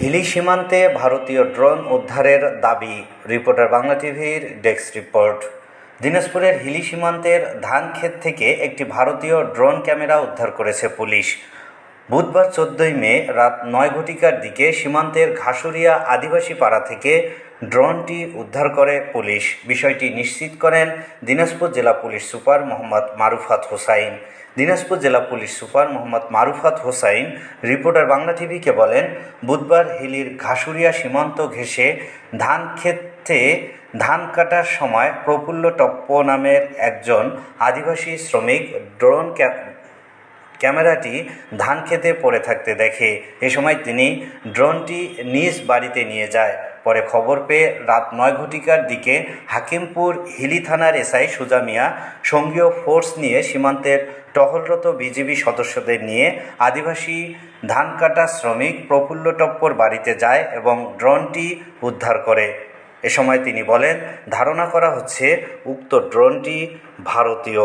হিলি সীমান্তে ভারতীয় ড্রোন উদ্ধারের দাবি, রিপোর্টার বাংলা টিভির ডেস্ক রিপোর্ট। দিনাজপুরের হিলি সীমান্তের ধান ক্ষেত থেকে একটি ভারতীয় ড্রোন ক্যামেরা উদ্ধার করেছে পুলিশ। বুধবার চোদ্দই মে রাত নয় ঘটিকার দিকে সীমান্তের ঘাসুরিয়া আদিবাসী পাড়া থেকে ড্রোনটি উদ্ধার করে পুলিশ। বিষয়টি নিশ্চিত করেন দিনাজপুর জেলা পুলিশ সুপার মোহাম্মদ মারুফাত হোসাইন। দিনাজপুর জেলা police super Mohammad Marufat Hossain reporter Bangla টিভিকে বলেন, বুধবার হিলির ঘাসুরিয়া সীমান্ত ঘেঁষে ধান ক্ষেত্রে ধান কাটার সময় প্রফুল্ল টপ্প নামের একজন আদিবাসী শ্রমিক ড্রোন ক্যামেরাটি ধান খেতে পড়ে থাকতে দেখে। এ সময় তিনি ড্রোনটি নিজ বাড়িতে নিয়ে যায়। পরে খবর পেয়ে রাত নয় ঘটিকার দিকে হাকিমপুর হিলি থানার এসআই সুজা মিয়া সঙ্গীয় ফোর্স নিয়ে সীমান্তের টহলরত বিজিবি সদস্যদের নিয়ে আদিবাসী ধান কাটা শ্রমিক প্রফুল্ল টপ্পর বাড়িতে যায় এবং ড্রোনটি উদ্ধার করে। এ সময় তিনি বলেন, ধারণা করা হচ্ছে উক্ত ড্রোনটি ভারতীয়।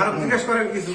আরও জিজ্ঞাসা করেন কিছু।